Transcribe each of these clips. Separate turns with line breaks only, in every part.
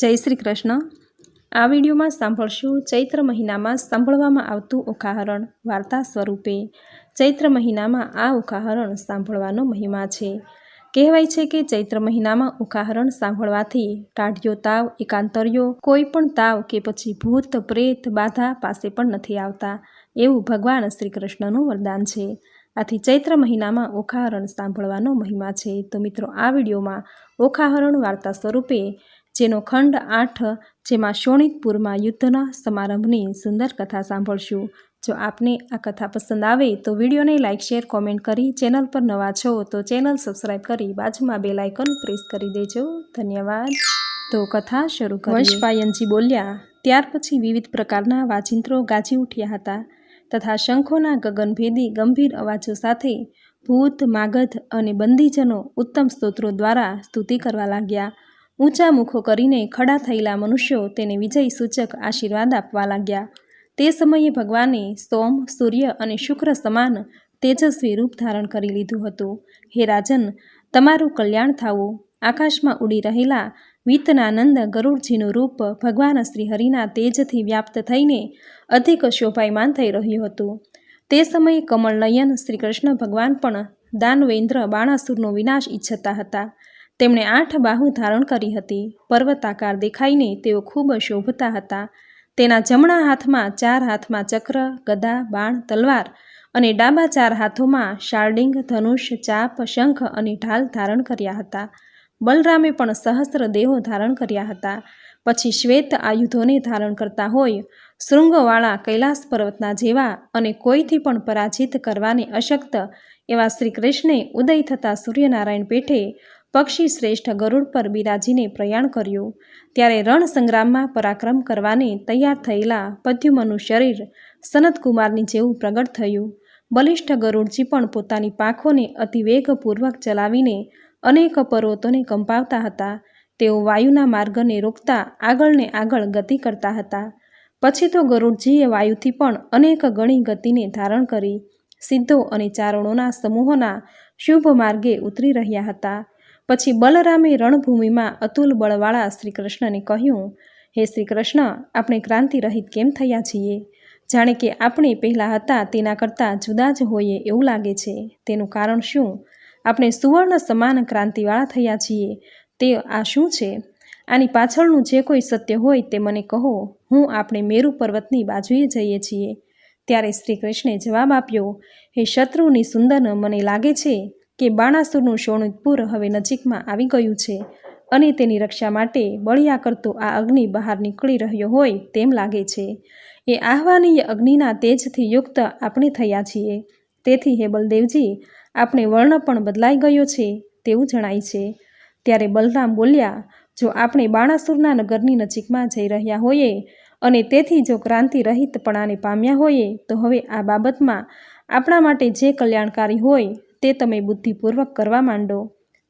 જય શ્રી કૃષ્ણ. આ વિડીયોમાં સાંભળશું ચૈત્ર મહિનામાં સાંભળવામાં આવતું ઉકાહરણ વાર્તા સ્વરૂપે. ચૈત્ર મહિનામાં આ ઉખાહરણ સાંભળવાનો મહિમા છે. કહેવાય છે કે ચૈત્ર મહિનામાં ઉખાહરણ સાંભળવાથી ટાઢિયો તાવ, એકાંતરિયો, કોઈ પણ તાવ કે પછી ભૂત, પ્રેત, બાધા પાસે પણ નથી આવતા. એવું ભગવાન શ્રી કૃષ્ણનું વરદાન છે. આથી ચૈત્ર મહિનામાં ઓખાહરણ સાંભળવાનો મહિમા છે. તો મિત્રો, આ વિડીયોમાં ઓખાહરણ વાર્તા સ્વરૂપે જેનો ખંડ આઠ, જેમાં શોણિતપુરમાં યુદ્ધના સમારંભની સુંદર કથા સાંભળશું. જો આપને આ કથા પસંદ આવે તો વિડીયોને લાઇક, શેર, કોમેન્ટ કરી ચેનલ પર નવા છો તો ચેનલ સબસ્ક્રાઈબ કરી બાજુમાં બે લાઇકન પ્રેસ કરી દેજો. ધન્યવાદ. તો કથા શરૂ કરી વંશપાયનજી બોલ્યા, ત્યાર પછી વિવિધ પ્રકારના વાજિંત્રો ગાજી ઉઠ્યા હતા તથા શંખોના ગગનભેદી ગંભીર અવાજો સાથે ભૂત, માગધ અને બંદીજનો ઉત્તમ સ્તોત્રો દ્વારા સ્તુતિ કરવા લાગ્યા. ઊંચા મુખો કરીને ખડા થયેલા મનુષ્યો તેને વિજય સૂચક આશીર્વાદ આપવા લાગ્યા. તે સમયે ભગવાને સોમ, સૂર્ય અને શુક્ર સમાન તેજસ્વી રૂપ ધારણ કરી લીધું હતું. હે રાજન, તમારું કલ્યાણ થાવું. આકાશમાં ઉડી રહેલા વિતનાનંદ ગરુડજીનું રૂપ ભગવાન શ્રી હરિના તેજથી વ્યાપ્ત થઈને અધિક શોભાયમાન થઈ રહ્યું હતું. તે સમયે કમળનયન શ્રી કૃષ્ણ ભગવાન પણ દાનવેન્દ્ર બાણાસુરનો વિનાશ ઈચ્છતા હતા. તેમણે આઠ બાહુ ધારણ કરી હતી. પર્વતાકાર દેખાઈને તેઓ ખૂબ શોભતા હતા. તેના જમણા હાથમાં ચાર હાથમાં ચક્ર, ગદા, બાણ, તલવાર અને ડાબા ચાર હાથોમાં શાર્ડિંગ, ધનુષ, ચાપ, શંખ અને ઢાલ ધારણ કર્યા હતા. બલરામે પણ સહસ્ત્ર દેહો ધારણ કર્યા હતા. પછી શ્વેત આયુધોને ધારણ કરતા હોય, શૃંગવાળા કૈલાસ પર્વતના જેવા અને કોઈથી પણ પરાજિત કરવાને અશક્ત એવા શ્રી કૃષ્ણે ઉદય થતા સૂર્યનારાયણ પેઠે પક્ષી શ્રેષ્ઠ ગરુડ પર બિરાજીને પ્રયાણ કર્યું. ત્યારે રણ સંગ્રામમાં પરાક્રમ કરવાને તૈયાર થયેલા પદ્યુમનું શરીર સનતકુમારની જેવું પ્રગટ થયું. બલિષ્ઠ ગરુડજી પણ પોતાની પાંખોને અતિવેગપૂર્વક ચલાવીને અનેક પર્વતોને કંપાવતા હતા. તેઓ વાયુના માર્ગને રોકતા આગળને આગળ ગતિ કરતા હતા. પછી તો ગરુડજીએ વાયુથી પણ અનેક ગણી ગતિને ધારણ કરી. સિદ્ધો અને ચારણોના સમૂહોના શુભ માર્ગે ઉતરી રહ્યા હતા. પછી બલરામે રણભૂમિમાં અતુલ બળવાળા શ્રી કૃષ્ણને કહ્યું, હે શ્રી કૃષ્ણ આપણે ક્રાંતિ રહિત કેમ થયા છીએ? જાણે કે આપણે પહેલાં હતા તેના કરતાં જુદા જ હોઈએ એવું લાગે છે. તેનું કારણ શું? આપણે સુવર્ણ સમાન ક્રાંતિવાળા થયા છીએ. તે આ શું છે? આની પાછળનું જે કોઈ સત્ય હોય તે મને કહો. હું આપણે મેરુ પર્વતની બાજુએ જઈએ છીએ. ત્યારે શ્રી કૃષ્ણે જવાબ આપ્યો, હે શત્રુની સુંદર મને લાગે છે કે બાણાસુરનું શોણિતપુર હવે નજીકમાં આવી ગયું છે અને તેની રક્ષા માટે બળિયા કરતો આ અગ્નિ બહાર નીકળી રહ્યો હોય તેમ લાગે છે. એ આહ્વાનીય અગ્નિના તેજથી યુક્ત આપણે થયા છીએ. તેથી હે બલદેવજી, આપણે વર્ણ પણ બદલાઈ ગયો છે તેવું જણાય છે. ત્યારે બલરામ બોલ્યા, જો આપણે બાણાસુરના નગરની નજીકમાં જઈ રહ્યા હોઈએ અને તેથી જો ક્રાંતિ રહિતપણાને પામ્યા હોઈએ તો હવે આ બાબતમાં આપણા માટે જે કલ્યાણકારી હોય તે તમે બુદ્ધિપૂર્વક કરવા માંડો.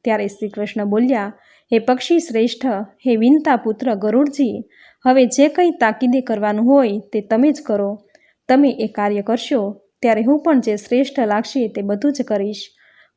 ત્યારે શ્રી કૃષ્ણ બોલ્યા, હે પક્ષી શ્રેષ્ઠ, હે વિનતા પુત્ર ગરુડજી, હવે જે કંઈ તાકીદે કરવાનું હોય તે તમે જ કરો. તમે એ કાર્ય કરશો, ત્યારે હું પણ જે શ્રેષ્ઠ લાગશે તે બધું જ કરીશ.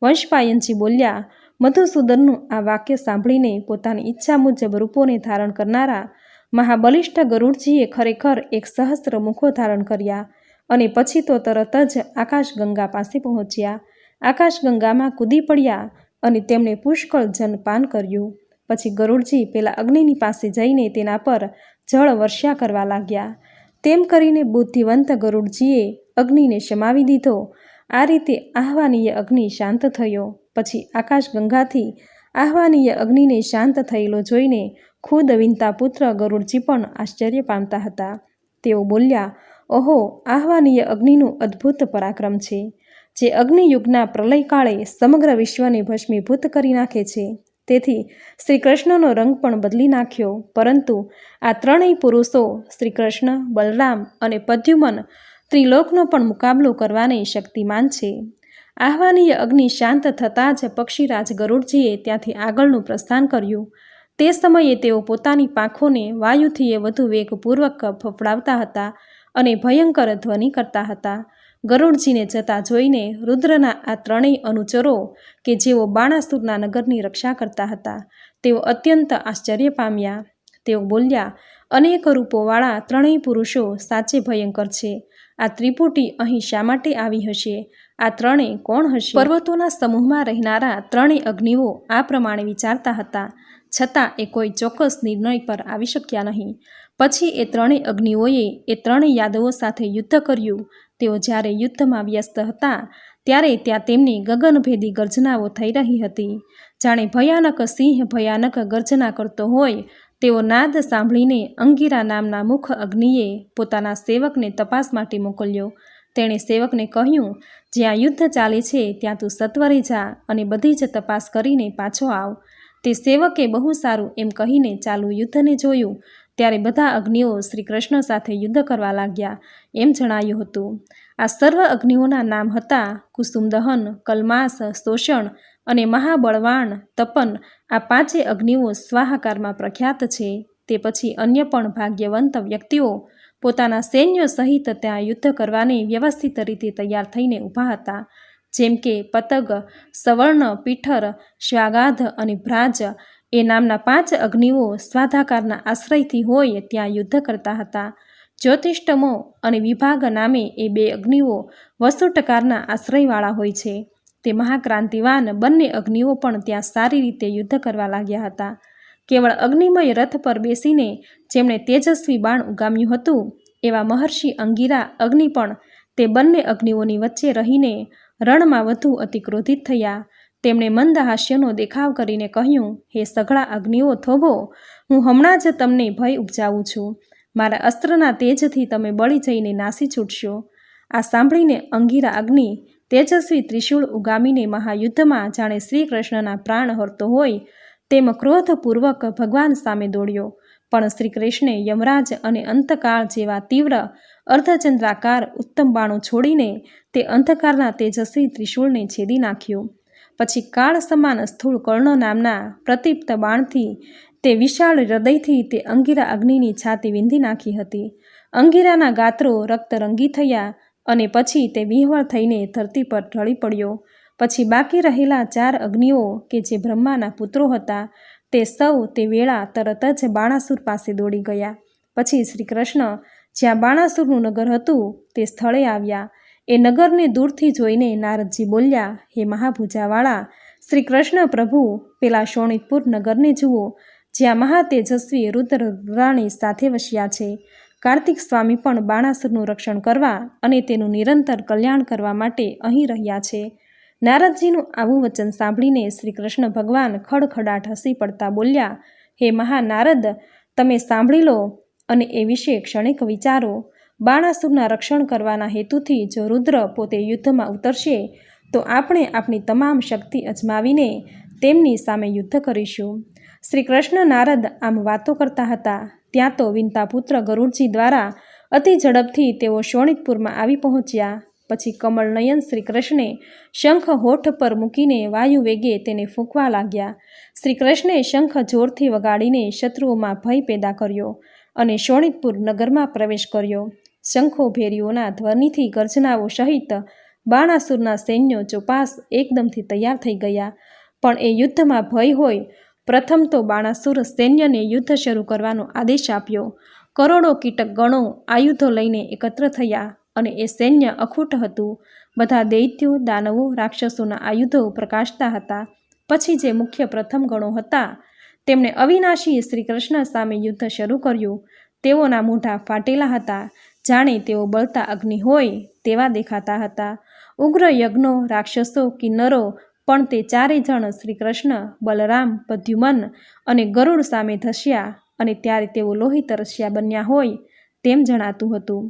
વંશપાયનજી બોલ્યા, મધુસૂદનનું આ વાક્ય સાંભળીને પોતાની ઈચ્છા મુજબ રૂપોને ધારણ કરનારા મહાબલિષ્ઠ ગરુડજીએ ખરેખર એક સહસ્ત્ર મુખો ધારણ કર્યા અને પછી તો તરત જ આકાશગંગા પાસે પહોંચ્યા. આકાશગંગામાં કૂદી પડ્યા અને તેમણે પુષ્કળ જનપાન કર્યું. પછી ગરુડજી પેલા અગ્નિની પાસે જઈને તેના પર જળ વર્ષા કરવા લાગ્યા. તેમ કરીને બુદ્ધિવંત ગરુડજીએ અગ્નિને શમાવી દીધો. આ રીતે આહ્વાનીય અગ્નિ શાંત થયો. પછી આકાશગંગાથી આહ્વાનીય અગ્નિને શાંત થયેલો જોઈને ખુદ વિનતા પુત્ર ગરુડજી પણ આશ્ચર્ય પામતા હતા. તેઓ બોલ્યા, ઓહો, આહ્વાનીય અગ્નિનું અદ્ભુત પરાક્રમ છે. જે અગ્નિયુગના પ્રલયકાળે સમગ્ર વિશ્વને ભસ્મીભૂત કરી નાખે છે. તેથી શ્રી કૃષ્ણનો રંગ પણ બદલી નાખ્યો, પરંતુ આ ત્રણેય પુરુષો શ્રી કૃષ્ણ બલરામ અને પદ્યુમન, ત્રિલોકનો પણ મુકાબલો કરવાને શક્તિમાન છે. આહ્વાનીય અગ્નિ શાંત થતાં જ પક્ષીરાજ ગરુડજીએ ત્યાંથી આગળનું પ્રસ્થાન કર્યું. તે સમયે તેઓ પોતાની પાંખોને વાયુથી એ વધુ વેગપૂર્વક ફફડાવતા હતા અને ભયંકર ધ્વનિ કરતા હતા. ગરુડજીને જતા જોઈને રુદ્રના આ ત્રણેય અનુચરો કે જેઓ બાણાસુરના નગરની રક્ષા કરતા હતા, તેઓ અત્યંત આશ્ચર્ય પામ્યા. તેઓ બોલ્યા, અનેક રૂપોવાળા ત્રણેય પુરુષો સાચે ભયંકર છે. આ ત્રિપુટી અહીં શા માટે આવી હશે? આ ત્રણેય કોણ હશે? પર્વતોના સમૂહમાં રહેનારા ત્રણેય અગ્નિઓ આ પ્રમાણે વિચારતા હતા. છતાં એ કોઈ ચોક્કસ નિર્ણય પર આવી શક્યા નહીં. પછી એ ત્રણેય અગ્નિઓએ એ ત્રણેય યાદવો સાથે યુદ્ધ કર્યું. તેઓ જ્યારે યુદ્ધમાં વ્યસ્ત હતા, ત્યારે ત્યાં તેમની ગગનભેદી ગર્જનાઓ થઈ રહી હતી. જાણે ભયાનક સિંહ ભયાનક ગર્જના કરતો હોય, તેઓ નાદ સાંભળીને અંગીરા નામના મુખ અગ્નિએ પોતાના સેવકને તપાસ માટે મોકલ્યો. તેણે સેવકને કહ્યું, જ્યાં યુદ્ધ ચાલે છે, ત્યાં તું સત્વરે જા અને બધી જ તપાસ કરીને પાછો આવ. તે સેવકે બહુ સારું એમ કહીને ચાલુ યુદ્ધને જોયું. ત્યારે બધા અગ્નિઓ શ્રી કૃષ્ણ સાથે યુદ્ધ કરવા લાગ્યા એમ જણાયું હતું. આ સર્વ અગ્નિઓના નામ હતા કુસુમદહન, કલમાસ, શોષણ અને મહાબળવાણ તપન. આ પાંચે અગ્નિઓ સ્વાહાકારમાં પ્રખ્યાત છે. તે પછી અન્ય પણ ભાગ્યવંત વ્યક્તિઓ પોતાના સૈન્ય સહિત ત્યાં યુદ્ધ કરવાની વ્યવસ્થિત રીતે તૈયાર થઈને ઊભા હતા. જેમ કે પતગ, સવર્ણ, પીઠર, શ્વાગાધ અને ભ્રાજ એ નામના પાંચ અગ્નિઓ સ્વાધાકારના આશ્રયથી હોય ત્યાં યુદ્ધ કરતા હતા. જ્યોતિષ્ટમો અને વિભાગ નામે એ બે અગ્નિઓ વસુટકારના આશ્રયવાળા હોય છે. તે મહાક્રાંતિવાન બંને અગ્નિઓ પણ ત્યાં સારી રીતે યુદ્ધ કરવા લાગ્યા હતા. કેવળ અગ્નિમય રથ પર બેસીને જેમણે તેજસ્વી બાણ ઉગામ્યું હતું, એવા મહર્ષિ અંગીરા અગ્નિ પણ તે બંને અગ્નિઓની વચ્ચે રહીને રણમાં વધુ અતિ ક્રોધિત થયા. તેમણે મંદ હાસ્યનો દેખાવ કરીને કહ્યું, હે સઘળા અગ્નિઓ, થોભો, હું હમણાં જ તમને ભય ઉપજાવું છું. મારા અસ્ત્રના તેજથી તમે બળી જઈને નાસી છૂટશો. આ સાંભળીને અંગીરા અગ્નિ તેજસ્વી ત્રિશૂળ ઉગામીને મહાયુદ્ધમાં જાણે શ્રી કૃષ્ણના પ્રાણ હરતો હોય તેમ ક્રોધપૂર્વક ભગવાન સામે દોડ્યો. પણ શ્રી કૃષ્ણે યમરાજ અને અંતકાળ જેવા તીવ્ર અર્ધચંદ્રાકાર ઉત્તમ બાણો છોડીને તે અંધકારના તેજસ્વી ત્રિશૂળને છેદી નાખ્યું. પછી કાળ સમાન સ્થૂળ કર્ણ નામના પ્રતિપ્ત બાણથી તે વિશાળ હૃદયથી તે અંગીરા અગ્નિની છાતી વિંધી નાખી હતી. અંગીરાના ગાત્રો રક્તરંગી થયા અને પછી તે વિહવળ થઈને ધરતી પર ઢળી પડ્યો. પછી બાકી રહેલા ચાર અગ્નિઓ કે જે બ્રહ્માના પુત્રો હતા, તે સૌ તે વેળા તરત જ બાણાસુર પાસે દોડી ગયા. પછી શ્રી કૃષ્ણ જ્યાં બાણાસુરનું નગર હતું, તે સ્થળે આવ્યા. એ નગરને દૂરથી જોઈને નારદજી બોલ્યા, હે મહાભુજાવાળા શ્રી કૃષ્ણ પ્રભુ, પેલા શોણિતપુર નગરને જુઓ, જ્યાં મહાતેજસ્વી રુદ્ર રાણી સાથે વસ્યા છે. કાર્તિક સ્વામી પણ બાણાસુરનું રક્ષણ કરવા અને તેનું નિરંતર કલ્યાણ કરવા માટે અહીં રહ્યા છે. નારદજીનું આવું વચન સાંભળીને શ્રી કૃષ્ણ ભગવાન ખડખડાટ હસી પડતા બોલ્યા, હે મહાનારદ, તમે સાંભળી લો અને એ વિશે ક્ષણિક વિચારો. બાણાસુરના રક્ષણ કરવાના હેતુથી જો રુદ્ર પોતે યુદ્ધમાં ઉતરશે, તો આપણે આપણી તમામ શક્તિ અજમાવીને તેમની સામે યુદ્ધ કરીશું. શ્રી કૃષ્ણ નારદ આમ વાતો કરતા હતા, ત્યાં તો વિનતા પુત્ર ગરુડજી દ્વારા અતિ ઝડપથી તેઓ શોણિતપુરમાં આવી પહોંચ્યા. પછી કમળનયન શ્રી કૃષ્ણે શંખ હોઠ પર મૂકીને વાયુ વેગે તેને ફૂંકવા લાગ્યા. શ્રી કૃષ્ણે શંખ જોરથી વગાડીને શત્રુઓમાં ભય પેદા કર્યો અને શોણિતપુર નગરમાં પ્રવેશ કર્યો. શંખો ભેરીઓના ધ્વનિથી ગર્જનાઓ સહિત બાણાસુરના સૈન્યો ચોપાસ એકદમથી તૈયાર થઈ ગયા. પણ એ યુદ્ધમાં ભય હોય, પ્રથમ તો બાણાસુર સૈન્યને યુદ્ધ શરૂ કરવાનો આદેશ આપ્યો. કરોડો કીટક ગણો આયુધો લઈને એકત્ર થયા અને એ સૈન્ય અખૂટ હતું. બધા દૈત્યો, દાનવો, રાક્ષસોના આયુધો પ્રકાશતા હતા. પછી જે મુખ્ય પ્રથમ ગણો હતા તેમણે અવિનાશી શ્રી કૃષ્ણ સામે યુદ્ધ શરૂ કર્યું. તેઓના મોઢા ફાટેલા હતા. જાણે તેઓ બળતા અગ્નિ હોય તેવા દેખાતા હતા. ઉગ્ર યજ્ઞો, રાક્ષસો, કિન્નરો, પણ તે ચારેય જણ શ્રી કૃષ્ણ બલરામ પદ્યુમન અને ગરુડ સામે ધસ્યા અને ત્યારે તેઓ લોહી તરસ્યા બન્યા હોય તેમ જણાતું હતું.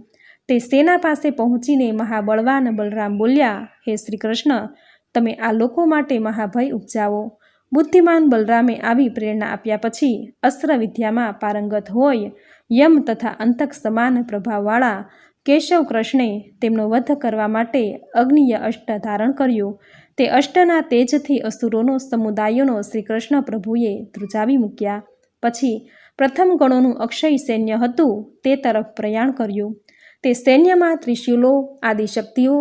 તે સેના પાસે પહોંચીને મહાબળવાન બલરામ બોલ્યા, હે શ્રી કૃષ્ણ તમે આ લોકો માટે મહાભય ઉપજાવો. બુદ્ધિમાન બલરામે આવી પ્રેરણા આપ્યા પછી અસ્ત્ર વિદ્યામાં પારંગત હોય યમ તથા અંતક સમાન પ્રભાવવાળા કેશવ કૃષ્ણે તેમનો વધ કરવા માટે અગ્નિય અષ્ટ ધારણ કર્યું. તે અષ્ટના તેજથી અસુરોનો સમુદાયોનો શ્રી કૃષ્ણ પ્રભુએ ધ્રુજાવી મૂક્યા. પછી પ્રથમ ગણોનું અક્ષય સૈન્ય હતું તે તરફ પ્રયાણ કર્યું. તે સૈન્યમાં ત્રિશુલો, આદિશક્તિઓ,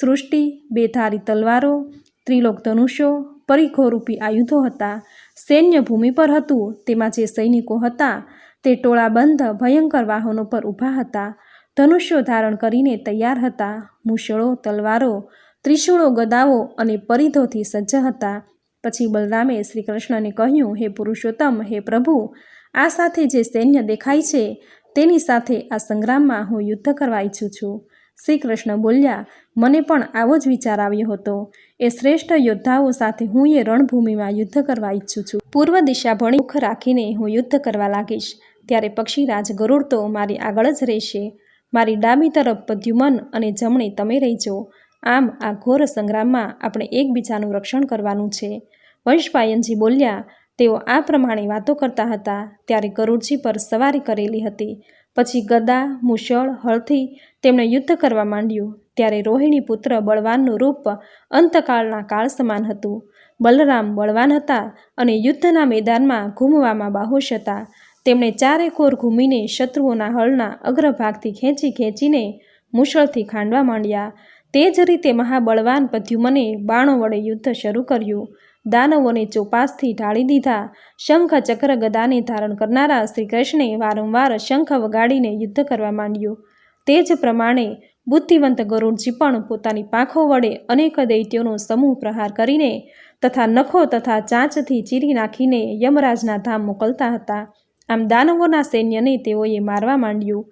સૃષ્ટિ, બેધારી તલવારો, ત્રિલોક ધનુષો પરિઘોરૂપી આયુધો હતા. સૈન્ય ભૂમિ પર હતું તેમાં જે સૈનિકો હતા તે ટોળાબંધ ભયંકર વાહનો પર ઊભા હતા. ધનુષ્યો ધારણ કરીને તૈયાર હતા. મુશળો તલવારો, ત્રિશૂળો ગદાઓ અને પરિધોથી સજ્જ હતા. પછી બલરામે શ્રી કૃષ્ણને કહ્યું, હે પુરુષોત્તમ, હે પ્રભુ, આ સાથે જે સૈન્ય દેખાય છે, તેની સાથે આ સંગ્રામમાં હું યુદ્ધ કરવા ઈચ્છું છું. શ્રી કૃષ્ણ બોલ્યા, મને પણ આવો જ વિચાર આવ્યો હતો. એ શ્રેષ્ઠ યોદ્ધાઓ સાથે હું એ રણભૂમિમાં યુદ્ધ કરવા ઈચ્છું છું. પૂર્વ દિશા ભણી રાખીને હું યુદ્ધ કરવા લાગીશ. ત્યારે પક્ષીરાજ ગરુડ તો મારી આગળ જ રહેશે. મારી ડાબી તરફ પદ્યુમન અને જમણે તમે રહીજો. આમ આ ઘોર સંગ્રામમાં આપણે એકબીજાનું રક્ષણ કરવાનું છે. વંશપાયનજી બોલ્યા, તેઓ આ પ્રમાણે વાતો કરતા હતા ત્યારે ગરુડજી પર સવારી કરેલી હતી. પછી ગદા, મુશળ, હળથી તેમણે યુદ્ધ કરવા માંડ્યું. ત્યારે રોહિણી પુત્ર બળવાનનું રૂપ અંતકાળના કાળ સમાન હતું. બલરામ બળવાન હતા અને યુદ્ધના મેદાનમાં ઘૂમવામાં બાહોશ હતા. તેમણે ચારે કોર ઘૂમીને શત્રુઓના હળના અગ્રભાગથી ખેંચી ખેંચીને મુશળથી ખાંડવા માંડ્યા. તે જ રીતે મહાબળવાન પદ્યુમને બાણો વડે યુદ્ધ શરૂ કર્યું. દાનવોને ચોપાસથી ઢાળી દીધા. શંખ ચક્ર ગદાને ધારણ કરનારા શ્રી કૃષ્ણે વારંવાર શંખ વગાડીને યુદ્ધ કરવા માંડ્યું. તે જ પ્રમાણે બુદ્ધિવંત ગરુડજી પણ પોતાની પાંખો વડે અનેક દૈત્યોનો સમૂહ પ્રહાર કરીને તથા નખો તથા ચાંચથી ચીરી નાખીને યમરાજના ધામ મોકલતા હતા. આમ દાનવોના સૈન્યને તેઓએ મારવા માંડ્યું.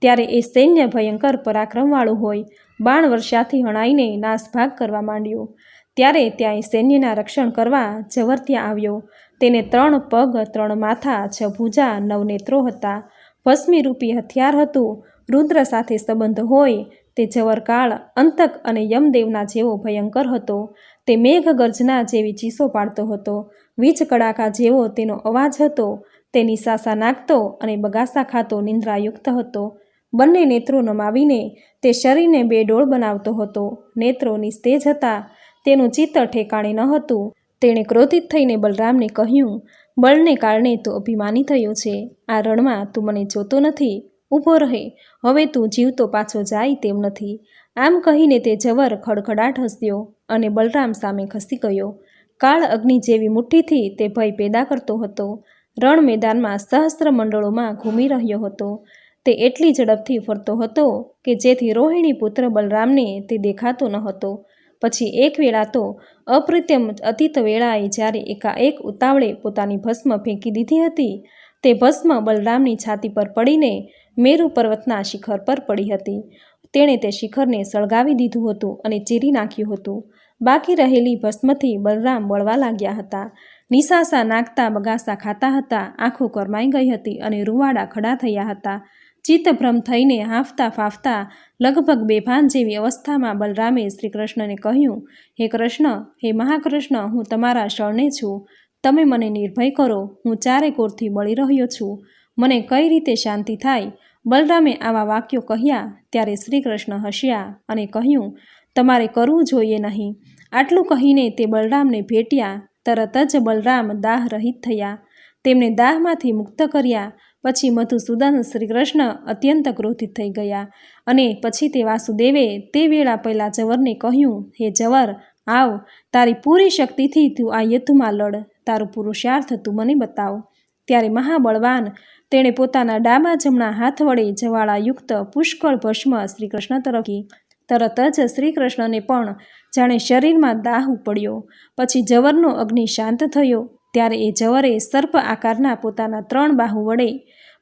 ત્યારે એ સૈન્ય ભયંકર પરાક્રમવાળું હોય, બાણ વર્ષાથી હણાઈને નાસભાગ કરવા માંડ્યો. ત્યારે ત્યાં એ સૈન્યના રક્ષણ કરવા જવર્ત્યા આવ્યો. તેને ત્રણ પગ, ત્રણ માથા, છ ભૂજા, નવ નેત્રો હતા. ભસ્મીરૂપી હથિયાર હતું. રુદ્ર સાથે સંબંધ હોય, તે જવરકાળ અંતક અને યમદેવના જેવો ભયંકર હતો. તે મેઘ ગર્જના જેવી ચીસો પાડતો હતો. વીજ કડાકા જેવો તેનો અવાજ હતો. તે નિશાસા નાખતો અને બગાસા ખાતો નિંદ્રાયુક્ત હતો. બંને નેત્રો નમાવીને તે શરીરને બેડોળ બનાવતો હતો. નેત્રો નિસ્તેજ હતા. તેનું ચિત્ત ઠેકાણે ન હતું. તેણે ક્રોધિત થઈને બલરામને કહ્યું, બળને કારણે તું અભિમાની થયો છે. આ રણમાં તું મને જોતો નથી. ઊભો રહે. હવે તું જીવતો પાછો જાય તેમ નથી. આમ કહીને તે જવર ખડખડાટ હસ્યો અને બલરામ સામે ખસી ગયો. કાળ અગ્નિ જેવી મુઠ્ઠીથી તે ભય પેદા કરતો હતો. રણ મેદાનમાં સહસ્ત્ર મંડળોમાં ઘૂમી રહ્યો હતો. તે એટલી ઝડપથી ફરતો હતો કે જેથી રોહિણી પુત્ર બલરામને તે દેખાતો ન હતો. પછી એક વેળા તો અપ્રત્યમ અતીત વેળાએ જ્યારે એકાએક ઉતાવળે પોતાની ભસ્મ ફેંકી દીધી હતી, તે ભસ્મ બલરામની છાતી પર પડીને મેરુ પર્વતના શિખર પર પડી હતી. તેણે તે શિખરને સળગાવી દીધું હતું અને ચીરી નાખ્યું હતું. બાકી રહેલી ભસ્મથી બલરામ બળવા લાગ્યા હતા. નિશાસા નાખતા બગાસા ખાતા હતા, આંખો કરમાઈ ગઈ હતી અને રૂવાડા ખડા થયા હતા. ચિત્તભ્રમ થઈને હાંફતા ફાફતા લગભગ બેભાન જેવી અવસ્થામાં બલરામે શ્રી કૃષ્ણને કહ્યું, હે કૃષ્ણ, હે મહાકૃષ્ણ, હું તમારા શરણે છું. તમે મને નિર્ભય કરો. હું ચારે કોરથી બળી રહ્યો છું. મને કઈ રીતે શાંતિ થાય? બલરામે આવા વાક્યો કહ્યા, ત્યારે શ્રી કૃષ્ણ હસ્યા અને કહ્યું, તમારે કરવું જોઈએ નહીં. આટલું કહીને તે બલરામને ભેટ્યા તરત જ બલરામ દાહ રહિત થયા. તેમને દાહમાંથી મુક્ત કર્યા, પછી મધુસૂદન શ્રીકૃષ્ણ અત્યંત ક્રોધિત થઈ ગયા અને પછી તે વાસુદેવે તે વેળા પહેલાં જવરને કહ્યું, હે જવર આવ, તારી પૂરી શક્તિથી તું આ યુદ્ધમાં લડ, તારું પુરુષાર્થ તું મને બતાવ. ત્યારે મહાબળવાન તેણે પોતાના ડાબા જમણા હાથ વડે જવાળાયુક્ત પુષ્કળ ભસ્મ શ્રીકૃષ્ણ તરફી તરત જ શ્રી કૃષ્ણને પણ જાણે શરીરમાં દાહ ઉપડ્યો. પછી જવરનો અગ્નિ શાંત થયો. ત્યારે એ જવરે સર્પ આકારના પોતાના ત્રણ બાહુ વડે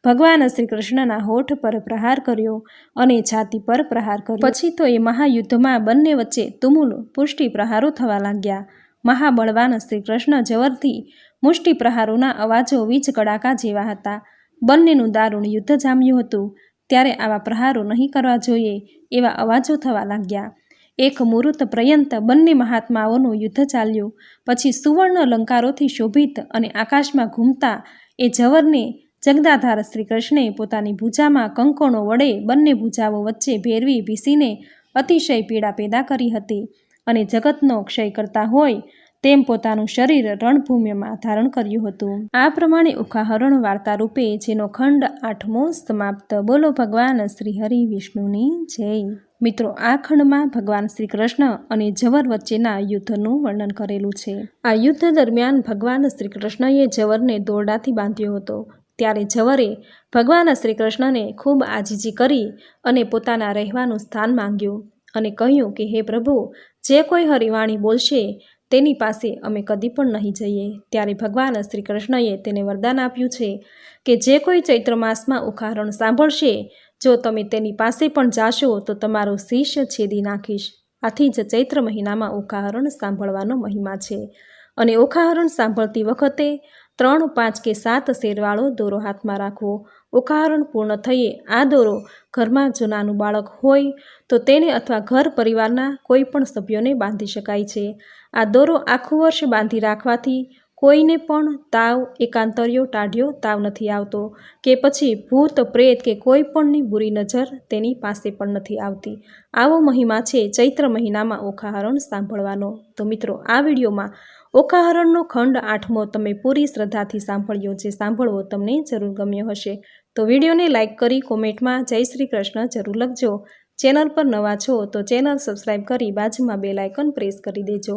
ભગવાન શ્રી કૃષ્ણના હોઠ પર પ્રહાર કર્યો અને છાતી પર પ્રહાર કર્યો. પછી તો એ મહાયુદ્ધમાં બંને વચ્ચે તુમુલ પુષ્ટિ પ્રહારો થવા લાગ્યા. મહાબળવાન શ્રી કૃષ્ણ જવરથી મુષ્ટિ પ્રહારોના અવાજો વીજ કડાકા જેવા હતા. બંનેનું દારૂણ યુદ્ધ જામ્યું હતું. ત્યારે આવા પ્રહારો નહીં કરવા જોઈએ એવા અવાજો થવા લાગ્યા. એક મુહૂર્ત પ્રયંત બંને મહાત્માઓનું યુદ્ધ ચાલ્યું. પછી સુવર્ણ અલંકારોથી શોભિત અને આકાશમાં ઘૂમતા એ જવરને જગદાધાર શ્રી કૃષ્ણે પોતાની ભૂજામાં કંકોણો વડે બંને ભૂજાઓ વચ્ચે ભેરવી ભીસીને અતિશય પીડા પેદા કરી હતી અને જગતનો ક્ષય કરતા હોય તેમ પોતાનું શરીર રણભૂમિમાં ધારણ કર્યું હતું. આ પ્રમાણે ઉખાહરણ વાર્તા રૂપે જેનો ખંડ આઠમો સમાપ્ત. બોલો ભગવાન શ્રી હરિ વિષ્ણુની જય. મિત્રો, આ ખંડમાં ભગવાન શ્રી કૃષ્ણ અને જવર વચ્ચેના યુદ્ધનું વર્ણન કરેલું છે. આ યુદ્ધ દરમિયાન ભગવાન શ્રી કૃષ્ણએ જવરને દોરડાથી બાંધ્યો હતો. ત્યારે જવરે ભગવાન શ્રી કૃષ્ણને ખૂબ આજીજી કરી અને પોતાના રહેવાનું સ્થાન માંગ્યું અને કહ્યું કે, હે પ્રભુ, જે કોઈ હરિવાણી બોલશે તેની પાસે અમે કદી પણ નહીં જઈએ. ત્યારે ભગવાન શ્રી કૃષ્ણએ તેને વરદાન આપ્યું છે કે જે કોઈ ચૈત્ર માસમાં ઉખારણ સાંભળશે, જો તમે તેની પાસે પણ જાશો, તો તમારો શીશ છેદી નાખીશ. આથી જ ચૈત્ર મહિનામાં ઉખાહરણ સાંભળવાનો મહિમા છે. અને ઉખાહરણ સાંભળતી વખતે ત્રણ, પાંચ કે સાત શેરવાળો દોરો હાથમાં રાખવો. ઉખાહરણ પૂર્ણ થઈએ આ દોરો ઘરમાં જો નાનું બાળક હોય, તો તેને અથવા ઘર પરિવારના કોઈ પણ સભ્યોને બાંધી શકાય છે. આ દોરો આખું વર્ષ બાંધી રાખવાથી કોઈને પણ તાવ, એકાંતરિયો, ટાઢ્યો તાવ નથી આવતો કે પછી ભૂત, પ્રેત કે કોઈ પણની બુરી નજર તેની પાસે પણ નથી આવતી. આવો મહિમા છે ચૈત્ર મહિનામાં ઓખાહરણ સાંભળવાનો. તો મિત્રો, આ વિડીયોમાં ઓખાહરણનો ખંડ આઠમો તમે પૂરી શ્રદ્ધાથી સાંભળ્યો જે સાંભળવો તમને જરૂર ગમ્યો હશે. તો વિડીયોને લાઇક કરી કોમેન્ટમાં જય શ્રી કૃષ્ણ જરૂર લખજો. ચેનલ પર નવા છો તો ચેનલ સબસ્ક્રાઈબ કરી બાજુમાં બે લાઇકન પ્રેસ કરી દેજો.